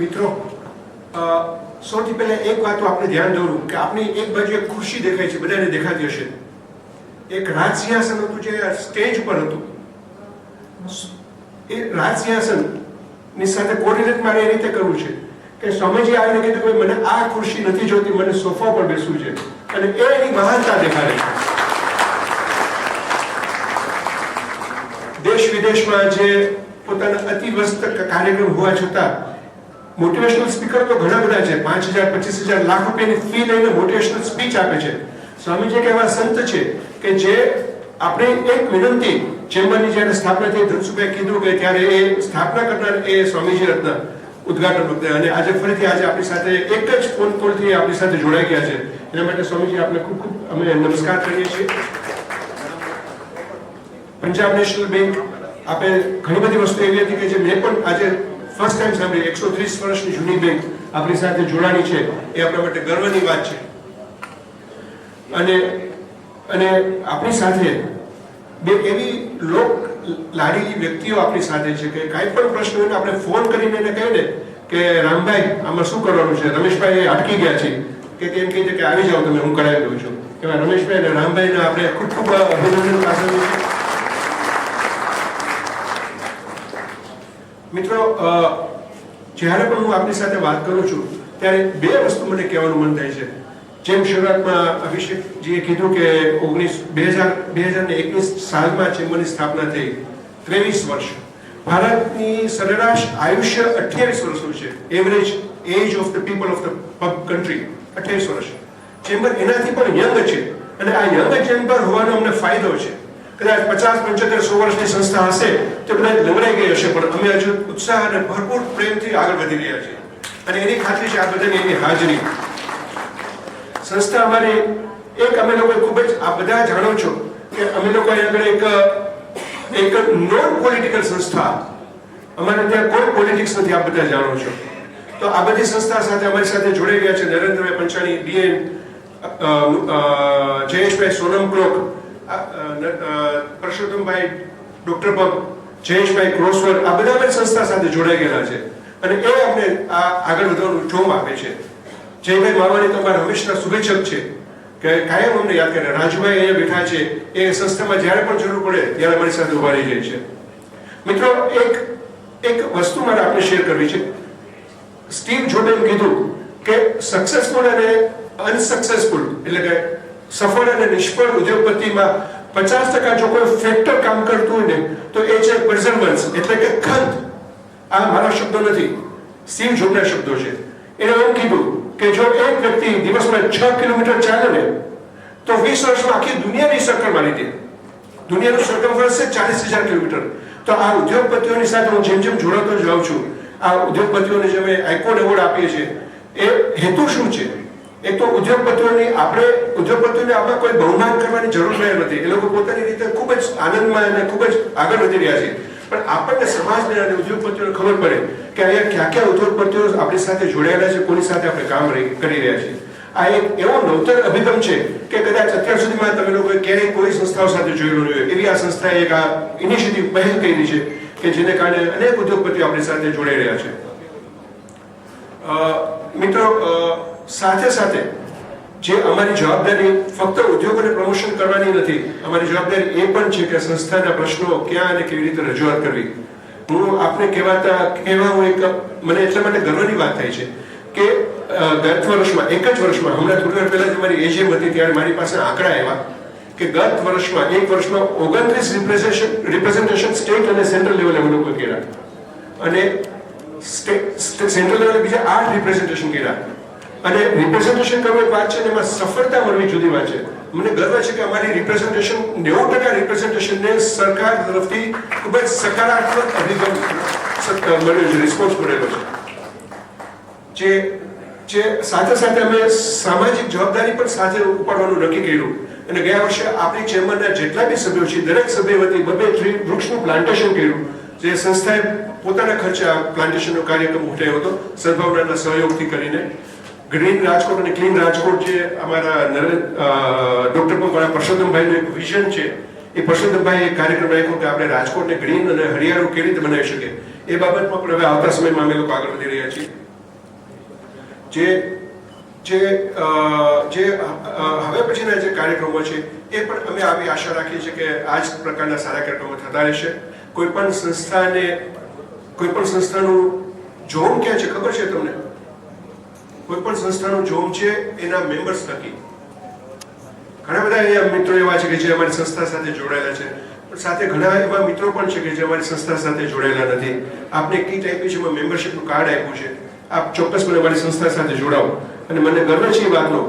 મિત્રો સૌથી પહેલા એક વાત આપણે ધ્યાન દોરું કે આપણી એક બાજુ એક ખુરશી દેખાય છે, બધાને દેખાતી હશે. એક રાજ સિંહાસન હતું જે સ્ટેજ પર હતું. એ રાજ સિંહાસનની સાથે કોર્ડિનેટ મારે એ રીતે કરવું છે કે સ્વામીજી આવીને કીધું કે મને આ ખુરશી નથી જોતી મને સોફા પર બેસવું છે. અને એ એની મહાનતા દેખાડે છે. દેશ વિદેશમાં જે પોતાના અતિવસ્ત કાર્યક્રમ હોવા છતાં મોટિવેશનલ સ્પીકર તો ઘણા બધા છે. પાંચ હજાર, પચીસ હજાર લાખ રૂપિયાની ફી લઈને મોટિવેશનલ સ્પીચ આપે છે. સ્વામીજી કે એવા સંત છે કે જે આપણે એક વિનંતી ચેમ્બરની જ્યારે સ્થાપના થઈ ધનસુભાઈ કીધું કે ત્યારે એ સ્થાપના કરનાર એ સ્વામીજી રત્ન ઉદઘાટન વખતે. અને આજે ફરીથી આજે આપણી સાથે એક જ ફોન કોલથી આપણી સાથે જોડાઈ ગયા છે. એના માટે સ્વામીજી આપને ખૂબ ખૂબ અમે નમસ્કાર કરીએ છીએ. પંજાબ નેશનલ બેંક આપણે ઘણી બધી વસ્તુ એવી હતી કે જે મેં પણ આજે ફર્સ્ટ ટાઈમ સાંભળી, એકસો ત્રીસ વર્ષની જૂની બેંક આપણી સાથે જોડાણી છે. એ આપણા માટે ગર્વની વાત છે. અને અને આપણી સાથે બે એવી લોક લાડીલી વ્યક્તિઓ આપણી સાથે છે કે કાંઈ પણ પ્રશ્ન હોય આપણે ફોન કરીને એને કહીએ ને કે, રામભાઈ, આમાં શું કરવાનું છે? રમેશભાઈ અટકી ગયા છે કે તેમ કહી છે કે, આવી જાઓ, તમે હું કરાવી દઉં છું. એવા રમેશભાઈ અને રામભાઈને આપણે ખૂબ ખૂબ અભિનંદન પાઠવીએ મિત્રો જ્યારે પણ હું આપની સાથે વાત કરું છું, ત્યારે બે વસ્તુ મને કહેવાનું મન થાય છે. જેમ શરૂઆતમાં અભિષેકજીએ કીધું કે ઓગણીસ, બે હજાર બે હજાર ને એકવીસ સાલમાં ચેમ્બરની સ્થાપના થઈ, ત્રેવીસ વર્ષ. ભારતની સરેરાશ આયુષ્ય અઠ્યાવીસ વર્ષનું છે. Average age of the people of the country અઠ્યાવીસ વર્ષ. ચેમ્બર એનાથી પણ યંગ છે. અને આ યંગ ચેમ્બર હોવાનો અમને ફાયદો છે. કદાચ પચાસ પંચોતેર સો વર્ષની સંસ્થા હશે, તો કદાચ લંગડાઈ ગઈ હશે. પણ અમે હજુ ઉત્સાહ અને ભરપૂર પ્રેમથી આગળ વધી રહ્યા છીએ. અને એની ખાતરી છે આ બધાની એની હાજરી. સંસ્થા અમારી એક અમે લોકો ખૂબ જ, આ બધા જાણો છો કે અમે લોકો આગળ એક એક નોન પોલિટિકલ સંસ્થા. અમારે ત્યાં કોઈ પોલિટિક્સ નથી આ બધા જાણો છો. તો આ બધી સંસ્થા સાથે અમારી સાથે જોડાઈ ગયા છે નરેન્દ્રભાઈ પંચાણી બીએન જયેશભાઈ સોનમ ક્લોક પરસોત્તમભાઈ, ડોક્ટર પગ જયેશભાઈ ક્રોસવર આ બધા પણ સંસ્થા સાથે જોડાઈ ગયેલા છે. અને એ આપણે આ આગળ વધવાનું જોમ આપે છે. જયભાઈ મારવાણી તો અમારા હંમેશના શુભેચ્છક છે કે કાયમ અમને યાદ કરે. રાજભાઈ અહીંયા બેઠા છે. એ સંસ્થામાં જ્યારે પણ જરૂર પડે ત્યારે અમારી સાથે ઊભા રહી જાય છે. મિત્રો, એક એક વસ્તુ મારે આપણે શેર કરવી છે. સ્ટીવ જોડે કીધું કે સક્સેસફુલ અને અનસક્સેસફુલ એટલે કે સફળ અને નિષ્ફળ ઉદ્યોગપતિમાં પચાસ ટકા જો કોઈ ફેક્ટર કામ કરતું હોય ને, તો એ છે પર્ઝર્વન્સ એટલે કે ખંત. આ મારા શબ્દો નથી સ્ટીવ જોબના શબ્દો છે. એને એમ કીધું કે જો એક વ્યક્તિ દિવસમાં છ કિલોમીટર ચાલે ને, તો વીસ વર્ષમાં આખી દુનિયાની સર્કલ મારી દે. દુનિયાનું સર્કમફરન્સ છે ચાલીસ હજાર કિલોમીટર. તો આ ઉદ્યોગપતિઓની સાથે હું જેમ જેમ જોડાતો જાઉં છું, આ ઉદ્યોગપતિઓને જે અમે આઇકોન એવોર્ડ આપીએ છીએ, એ હેતુ શું છે? એક તો ઉદ્યોગપતિઓની આપણે, ઉદ્યોગપતિઓને આપણે કોઈ બહુમાન કરવાની જરૂર રહે નથી. એ લોકો પોતાની રીતે ખૂબ જ આનંદમાં અને ખૂબ જ આગળ વધી રહ્યા છે. પણ આપણને સમાજને અને ઉદ્યોગપતિઓને ખબર પડે કે અહીંયા ક્યાં ક્યાં ઉદ્યોગપતિઓ આપણી સાથે જોડાયેલા છે, કોની સાથે આપણે કામ કરી રહ્યા છીએ. આ એક એવો નવતર અભિગમ છે કે કદાચ અત્યાર સુધીમાં તમે લોકોએ ક્યારેય કોઈ સંસ્થાઓ સાથે જોયેલું નહીં એવી આ સંસ્થાએ એક આ ઇનિશિયેટિવ પહેલ કરી છે કે જેને કારણે અનેક ઉદ્યોગપતિઓ આપણી સાથે જોડાઈ રહ્યા છે. મિત્રો સાથે સાથે જે અમારી જવાબદારી ફક્ત ઉદ્યોગોને પ્રમોશન કરવાની નથી, અમારી જવાબદારી એ પણ છે કે સંસ્થાના પ્રશ્નો ક્યાં અને કેવી રીતે રજૂઆત કરવી. હું આપને કહેવાતા, કહેવા હું એક, મને એટલા માટે ગર્વની વાત થાય છે કે ગત વર્ષમાં, એક જ વર્ષમાં, હમણાં થોડી વાર પહેલાં જ મારી એજીએમ હતી, ત્યારે મારી પાસે આંકડા આવ્યા કે ગત વર્ષમાં, એક વર્ષમાં ઓગણત્રીસ રિપ્રેઝેન્ટેશન રિપ્રેઝેન્ટેશન સ્ટેટ અને સેન્ટ્રલ લેવલે અમે લોકો કર્યા. અને સેન્ટ્રલ લેવલે બીજા આઠ રિપ્રેઝેન્ટેશન કર્યા. અને રિપ્રેઝન્ટેશન કરવું એક વાત છે એમાં સફળતા મળવી જુદી વાત છે. મને ગર્વ છે કે અમારી રિપ્રેઝન્ટેશન નેવું ટકા રિપ્રેઝન્ટેશનને સરકાર તરફથી ખૂબ જ સકારાત્મક અભિગમ મળ્યો છે રિસ્પોન્સ મળેલો છે. જે જે સાથે સાથે અમે સામાજિક જવાબદારી પણ સાથે ઉપાડવાનું નક્કી કર્યું. અને ગયા વર્ષે આપણી ચેમ્બરના જેટલા બી સભ્યો છે, દરેક સભ્ય વતી બબે વૃક્ષનું પ્લાન્ટેશન કર્યું. જે સંસ્થાએ પોતાના ખર્ચે આ પ્લાન્ટેશનનો કાર્યક્રમ ઉઠાવ્યો હતો, સદભાવનાના સહયોગથી કરીને. ગ્રીન રાજકોટ અને ક્લીન રાજકોટ જે અમારા ડોક્ટર પંકવાળા પરસોત્તમભાઈનું એક વિઝન છે. એ પરસોત્તમભાઈ એક કાર્યક્રમ રાખ્યો કે આપણે રાજકોટને ગ્રીન અને હરિયાળું કેવી રીતે બનાવી શકીએ. એ બાબતમાં પણ હવે આવતા સમયમાં અમે લોકો આગળ વધી રહ્યા છીએ. જે જે જે હવે પછીના જે કાર્યક્રમો છે, એ પણ અમે આવી આશા રાખીએ છીએ કે આ જ પ્રકારના સારા કાર્યક્રમો થતા રહેશે. કોઈ પણ સંસ્થાને, કોઈ પણ સંસ્થાનું જોમ ક્યાં છે, ખબર છે તમને? કોઈ પણ સંસ્થાનું જોબ છે, એના મેમ્બર્સ નક્કી ઘણા બધા અહીંયા મિત્રો એવા છે કે જે અમારી સંસ્થા સાથે જોડાયેલા છે. પણ સાથે ઘણા એવા મિત્રો પણ છે કે જે અમારી સંસ્થા સાથે જોડાયેલા નથી. આપને કીટ આપી છે, એમાં મેમ્બરશીપનું કાર્ડ આપ્યું છે. આપ ચોક્કસપણે અમારી સંસ્થા સાથે જોડાવો. અને મને ગર્વ છે એ વાતનો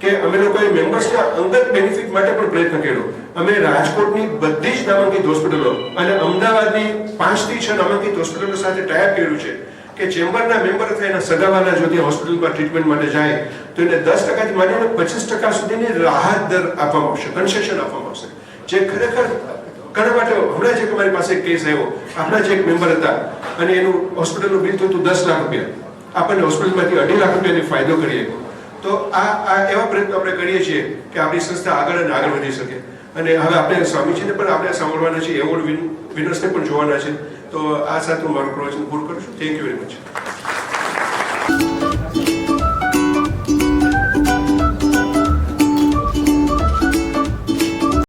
કે અમે લોકોએ મેમ્બર્સના અંગત બેનિફિટ માટે પણ પ્રયત્ન કર્યો. અમે રાજકોટની બધી જ નામાંકિત હોસ્પિટલો અને અમદાવાદની પાંચથી છ નામાંકિત હોસ્પિટલો સાથે ટાઈપ કર્યું છે. કે ચેમ્બરના મેમ્બર થઈને એના સગાવાલા જો ત્યાં હોસ્પિટલમાં ટ્રીટમેન્ટ માટે જાય, તો એને દસ ટકાથી માંડીને પચીસ ટકા સુધીની રાહત દર આપવામાં આવશે કન્સેશન આપવામાં આવશે. જે ખરેખર ઘણા માટે હમણાં જ અમારી પાસે કેસ આવ્યો. આપણા જે એક મેમ્બર હતા, અને એનું હોસ્પિટલનું બિલ થયું હતું દસ લાખ રૂપિયા. આપણને હોસ્પિટલમાંથી અઢી લાખ રૂપિયાની ફાયદો કરીએ. તો આ આ એવા પ્રયત્નો આપણે કરીએ છીએ કે આપણી સંસ્થા આગળ અને આગળ વધી શકે. અને હવે આપણે સ્વામીજીને પણ આપણે સાંભળવાના છે એવોર્ડ વિન વિનર્સને પણ જોવાના છે. તો આ સાથે હું મારું પ્રવચન પૂરું કરું છું થેન્ક યુ વેરી મચ